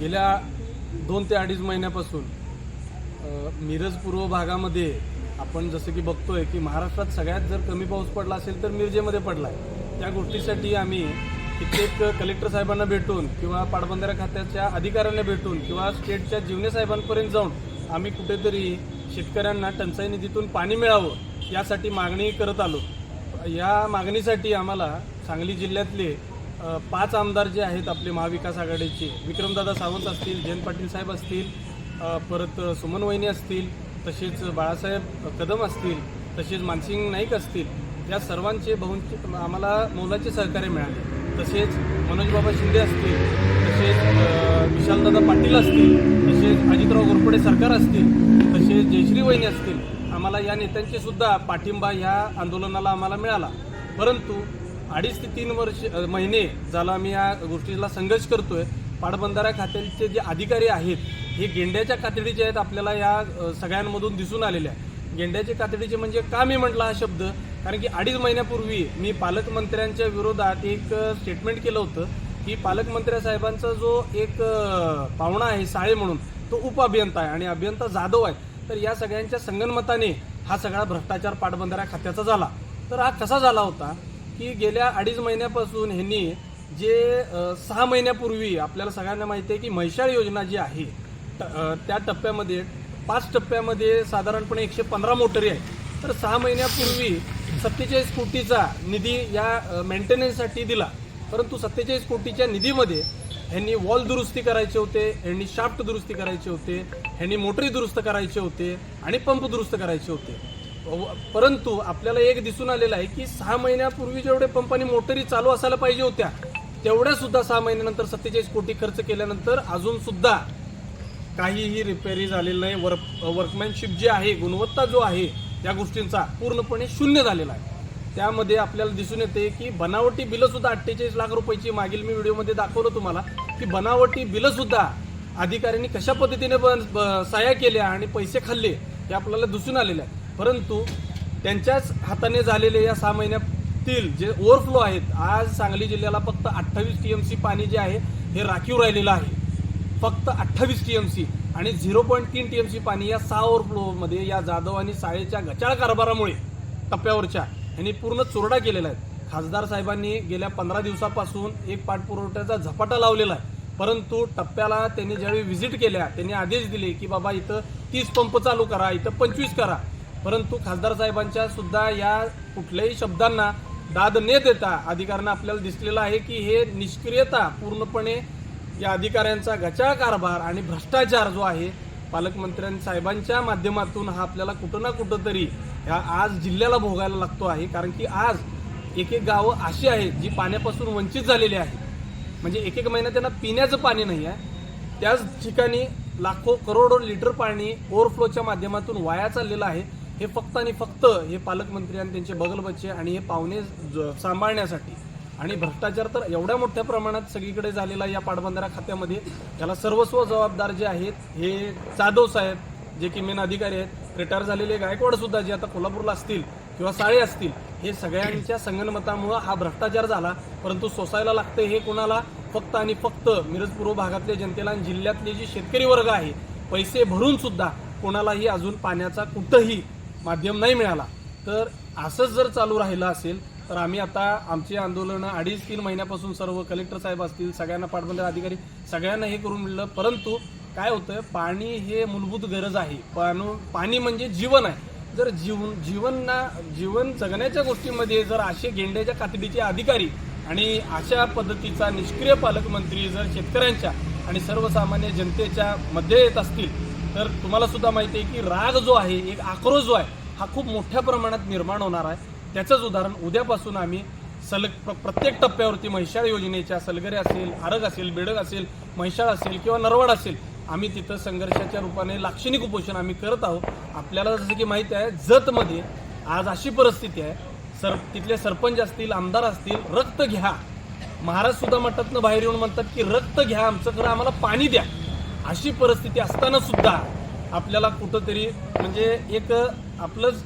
गेल्या दोन ते अडीच महिन्यापासून मिरज पूर्व भागामध्ये आपण जसं की बघतोय की महाराष्ट्रात सगळ्यात जर कमी पाऊस पडला असेल तर मिरजेमध्ये पडला आहे त्या गोष्टीसाठी आम्ही कित्येक कलेक्टर साहेबांना भेटून किंवा पाटबंधारा खात्याच्या अधिकाऱ्यांना भेटून किंवा स्टेटच्या जीवने साहेबांपर्यंत जाऊन आम्ही कुठेतरी शेतकऱ्यांना टंचाई निधीतून पाणी मिळावं यासाठी मागणी करत आलो. या मागणीसाठी आम्हाला सांगली जिल्ह्यातले पाच आमदार जे आहेत आपले महाविकास आघाडीचे विक्रमदादा सावंत असतील जयंत पाटील साहेब असतील परत सुमन वहिनी असतील तसेच बाळासाहेब कदम असतील तसेच मानसिंग नाईक असतील या सर्वांचे बहुंचे आम्हाला मोलाचे सहकार्य मिळाले. तसेच मनोजबाबा शिंदे असतील तसेच विशालदादा पाटील असतील तसेच अजितराव घोरपडे सरकार असतील तसेच जयश्री वहिनी असतील आम्हाला या नेत्यांचे सुद्धा पाठिंबा ह्या आंदोलनाला आम्हाला मिळाला. परंतु अडीच ते तीन वर्ष महिने झाला आम्ही या गोष्टीला संघर्ष करतोय. पाटबंधारा खात्याचे जे अधिकारी आहेत हे गेंड्याच्या कातडीचे आहेत आपल्याला या सगळ्यांमधून दिसून आलेले आहे गेंड्याचे कातडीचे म्हणजे का मी म्हटला हा शब्द कारण की अडीच महिन्यापूर्वी मी पालकमंत्र्यांच्या विरोधात एक स्टेटमेंट केलं होतं की पालकमंत्री साहेबांचा जो एक पाहुणा आहे साळे म्हणून तो उपअभियंता आहे आणि अभियंता जाधव आहे. तर या सगळ्यांच्या संगनमताने हा सगळा भ्रष्टाचार पाटबंधारा खात्याचा झाला. तर हा कसा झाला होता? की गेल्या अडीच महिन्यापासून ह्यांनी जे सहा महिन्यापूर्वी आपल्याला सगळ्यांना माहिती आहे की म्हैशाळ योजना जी आहे त्या टप्प्यामध्ये पाच टप्प्यामध्ये साधारणपणे एकशे पंधरा मोटरी आहे तर सहा महिन्यापूर्वी सत्तेचाळीस कोटीचा निधी या मेंटेनन्ससाठी दिला. परंतु सत्तेचाळीस कोटीच्या निधीमध्ये ह्यांनी वॉल दुरुस्ती करायचे होते ह्यांनी शाफ्ट दुरुस्ती करायचे होते ह्यांनी मोटरी दुरुस्त करायचे होते आणि पंप दुरुस्त करायचे होते. परंतु आपल्याला एक दिसून आलेलं आहे की सहा महिन्यापूर्वी जेवढे पंप मोटरी चालू असायला पाहिजे होत्या तेवढ्या सुद्धा सहा महिन्यानंतर सत्तेचाळीस कोटी खर्च केल्यानंतर अजून सुद्धा काहीही रिपेअरी झालेलं नाही. वर्क वर्कमॅनशिप जी आहे गुणवत्ता जो आहे या गोष्टींचा पूर्णपणे शून्य झालेला आहे. त्यामध्ये आपल्याला दिसून येते की बनावटी बिलं सुद्धा अठ्ठेचाळीस लाख रुपयाची मागील मी व्हिडिओमध्ये दाखवलं तुम्हाला की बनावटी बिलं सुद्धा अधिकाऱ्यांनी कशा पद्धतीने ब- ब- केल्या आणि पैसे खाल्ले हे आपल्याला दिसून आलेलं आहे. परंतु त्यांच्याच हाताने झालेले या सहा महिन्यातील जे ओव्हरफ्लो आहेत आज सांगली जिल्ह्याला फक्त अठ्ठावीस टी एम सी पाणी जे आहे हे राखीव राहिलेलं आहे. फक्त अठ्ठावीस टी एम सी आणि झिरो पॉईंट तीन टी एम सी पाणी या सहा ओव्हरफ्लोमध्ये या जाधव आणि साळेच्या गचाळ कारभारामुळे टप्प्यावरच्या यांनी पूर्ण चोरडा केलेला आहे. खासदार साहेबांनी गेल्या पंधरा दिवसापासून एक पाठपुरवठ्याचा झपाटा लावलेला आहे. परंतु टप्प्याला त्यांनी ज्यावेळी व्हिजिट केल्या त्यांनी आदेश दिले की बाबा इथं तीस पंप चालू करा इथं पंचवीस करा. परंतु खासदार साहेबांच्या सुद्धा या कुठल्याही शब्दांना दाद न देता अधिकाऱ्यांना आपल्याला दिसलेलं आहे की हे निष्क्रियता पूर्णपणे या अधिकाऱ्यांचा गचा कारभार आणि भ्रष्टाचार जो आहे पालकमंत्र्यां साहेबांच्या माध्यमातून हा आपल्याला कुठं ना कुठं तरी ह्या आज जिल्ह्याला भोगायला लागतो आहे. कारण की आज एक एक गावं अशी आहेत जी पाण्यापासून वंचित झालेली आहे म्हणजे एक एक महिना त्यांना पिण्याचं पाणी नाही आहे. त्याच ठिकाणी लाखो करोडो लिटर पाणी ओव्हरफ्लोच्या माध्यमातून वाया चाललेलं आहे. हे फक्त आणि फक्त हे पालकमंत्री आणि त्यांचे बगलबच्चे आणि हे पाहुणे ज- सांभाळण्यासाठी. आणि भ्रष्टाचार तर एवढ्या मोठ्या प्रमाणात सगळीकडे झालेला या पाटबंधारा खात्यामध्ये याला सर्वस्व जबाबदार जे आहेत हे जाधव साहेब जे की मेन अधिकारी आहेत रिटायर झालेले गायकवाड सुद्धा जे आता कोल्हापूरला असतील किंवा साळे असतील हे सगळ्यांच्या संगनमतामुळं हा भ्रष्टाचार झाला. परंतु सोसायला लागते हे कोणाला? फक्त आणि फक्त मिरज पूर्व भागातल्या जनतेला आणि जिल्ह्यातले जे शेतकरी वर्ग आहे पैसे भरून सुद्धा कोणालाही अजून पाण्याचा कुठंही माध्यम नाही मिळाला. तर असंच जर चालू राहिलं असेल तर आम्ही आता आमची आंदोलनं अडीच तीन महिन्यापासून सर्व कलेक्टर साहेब असतील सगळ्यांना पाटबंधारे अधिकारी सगळ्यांना हे करून मिळलं. परंतु काय होतं पाणी हे मूलभूत गरज आहे. पाणू पाणी म्हणजे जीवन आहे. जर जीवन जीवनना जीवन जगण्याच्या गोष्टीमध्ये जर असे गेंड्याच्या कातडीचे अधिकारी आणि अशा पद्धतीचा निष्क्रिय पालकमंत्री जर शेतकऱ्यांच्या आणि सर्वसामान्य जनतेच्या मध्ये येत असतील तर तुम्हाला सुद्धा माहिती आहे की राग जो आहे एक आक्रोश जो आहे हा खूप मोठ्या प्रमाणात निर्माण होणार आहे. त्याचंच उदाहरण उद्यापासून आम्ही सलग प्र- प्रत्येक टप्प्यावरती म्हैशाळ योजनेच्या सलगरे असेल आरग असेल बेडग असेल म्हैशाळ असेल किंवा नरवड असेल आम्ही तिथं संघर्षाच्या रूपाने लाक्षणिक उपोषण आम्ही करत आहोत. आपल्याला जसं की माहिती आहे जतमध्ये आज अशी परिस्थिती आहे सर तिथले सरपंच असतील आमदार असतील रक्त घ्या. महाराज सुद्धा मठातनं बाहेर येऊन म्हणतात की रक्त घ्या आमचं खरं आम्हाला पाणी द्या. अशी परिस्थिती असताना सुद्धा आपल्याला कुठंतरी म्हणजे एक आपलंच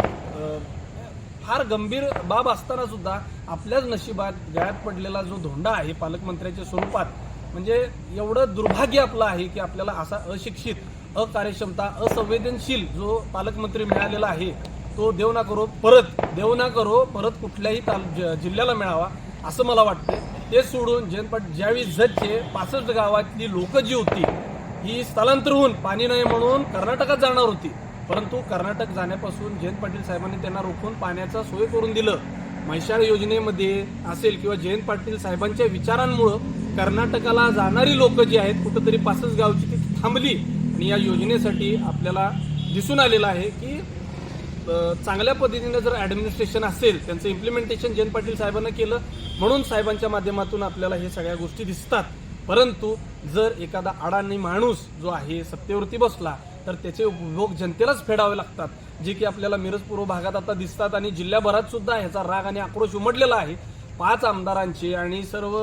फार गंभीर बाब असताना सुद्धा आपल्याच नशिबात गळ्यात पडलेला जो धोंडा आहे पालकमंत्र्याच्या स्वरूपात म्हणजे एवढं दुर्भाग्य आपलं आहे की आपल्याला असा अशिक्षित अकार्यक्षमता असंवेदनशील जो पालकमंत्री मिळालेला आहे तो देव ना करो परत देव ना करो परत कुठल्याही ताल ज- जिल्ह्याला मिळावा असं मला वाटतं ते सोडून जयंत ज्यावेळी जतचे पासष्ट गावातली लोक जी होती ही स्थलांतर होऊन पाणी नाही म्हणून कर्नाटकात जाणार होती. परंतु कर्नाटक जाण्यापासून जयंत पाटील साहेबांनी त्यांना रोखून पाण्याचा सोय करून दिलं. म्हैशाळ योजनेमध्ये असेल किंवा जयंत पाटील साहेबांच्या विचारांमुळं कर्नाटकाला जाणारी लोक जी आहेत कुठंतरी पासष्ट गावची ती थांबली. आणि या योजनेसाठी आपल्याला दिसून आलेलं आहे की चांगल्या पद्धतीने जर ऍडमिनिस्ट्रेशन असेल त्यांचं इम्प्लिमेंटेशन जयंत पाटील साहेबांना केलं म्हणून साहेबांच्या माध्यमातून आपल्याला हे सगळ्या गोष्टी दिसतात. परंतु जर एखादा अडाणी माणूस जो आहे सत्तेवरती बसला तर त्याचे उपभोग जनतेलाच फेडावे लागतात. जे की आपल्याला मिरज पूर्व भागात आता दिसतात आणि जिल्ह्याभरात सुद्धा ह्याचा राग आणि आक्रोश उमटलेला आहे. पाच आमदारांचे आणि सर्व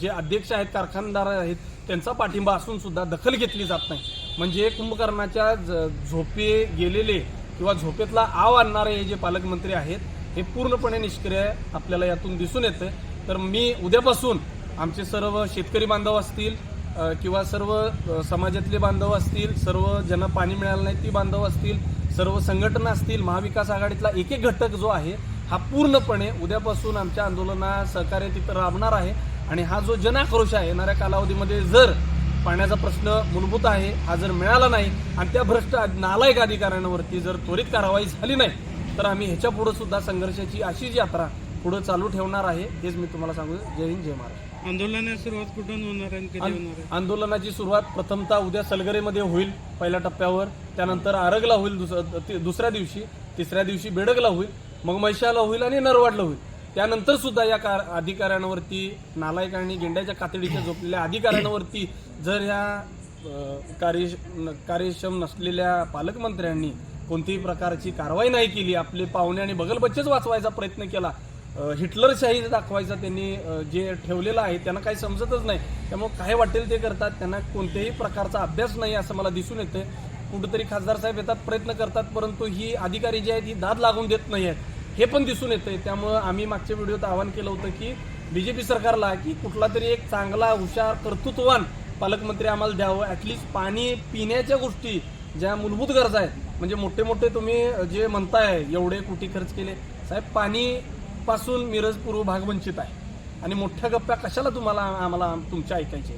जे अध्यक्ष आहेत कारखानदार आहेत त्यांचा पाठिंबा असून सुद्धा दखल घेतली जात नाही. म्हणजे कुंभकर्णाच्या झोपे गेलेले किंवा झोपेतला आव आणणारे हे जे पालकमंत्री आहेत हे पूर्णपणे निष्क्रिय आपल्याला यातून दिसून येतं तर मी उद्यापासून आमचे सर्व शेतकरी बांधव असतील किंवा सर्व समाजातले बांधव असतील सर्व ज्यांना पाणी मिळालं नाही ती बांधव असतील सर्व संघटना असतील महाविकास आघाडीतला एक एक घटक जो आहे हा पूर्णपणे उद्यापासून आमच्या आंदोलना सहकार्य तिथं राबणार आहे. आणि हा जो जनाक्रोश आहे येणाऱ्या कालावधीमध्ये जर पाण्याचा प्रश्न मूलभूत आहे हा जर मिळाला नाही आणि त्या भ्रष्ट नालायक अधिकाऱ्यांवरती जर त्वरित कारवाई झाली नाही तर आम्ही ह्याच्या पुढे सुद्धा संघर्षाची अशीच यात्रा पुढे चालू ठेवणार आहे हेच मी तुम्हाला सांगू जय हिंद जय महाराष्ट्र. आंदोलनाची सुरुवात कुठून होणार आणि कधी होणार आहे? आं- आंदोलनाची सुरुवात प्रथमतः उद्या सलगरेमध्ये होईल पहिल्या टप्प्यावर. त्यानंतर आरगला होईल दुस- ति- दुसऱ्या दिवशी तिसऱ्या दिवशी बेडगला होईल मग म्हैशाला होईल आणि नरवाडला होईल. त्यानंतर सुद्धा या कार अधिकाऱ्यांवरती नालायक आणि गेंड्याच्या कातडीच्या झोपलेल्या अधिकाऱ्यांवरती जर ह्या अ, कार्य न- कार्यक्षम नसलेल्या पालकमंत्र्यांनी कोणत्याही प्रकारची कारवाई नाही केली आपले पाहुणे आणि बगलबच्चेच वाचवायचा प्रयत्न केला हिटलरशाही दाखवायचा त्यांनी जे ठेवलेलं आहे त्यांना काही समजतच नाही. त्यामुळे काय वाटेल ते करतात त्यांना कोणत्याही प्रकारचा अभ्यास नाही असं मला दिसून येतं कुठेतरी खासदार साहेब येतात प्रयत्न करतात परंतु ही अधिकारी जी आहेत ही दाद लागून देत नाही आहेत हे पण दिसून येतंय. त्यामुळं आम्ही मागच्या व्हिडिओत आवाहन केलं होतं की बीजेपी सरकारला की कुठला तरी एक चांगला हुशार कर्तृत्ववान पालकमंत्री आम्हाला द्यावं. ॲटलिस्ट पाणी पिण्याच्या गोष्टी ज्या मूलभूत गरजा आहेत. म्हणजे मोठे मोठे तुम्ही जे म्हणताय एवढे कुठे खर्च केले. साहेब पाणी पासून मिरज पूर्व भाग वंचित आहे. आणि मोठ्या गप्प्या कशाला तुम्हाला आम्हाला तुमच्या ऐकायचे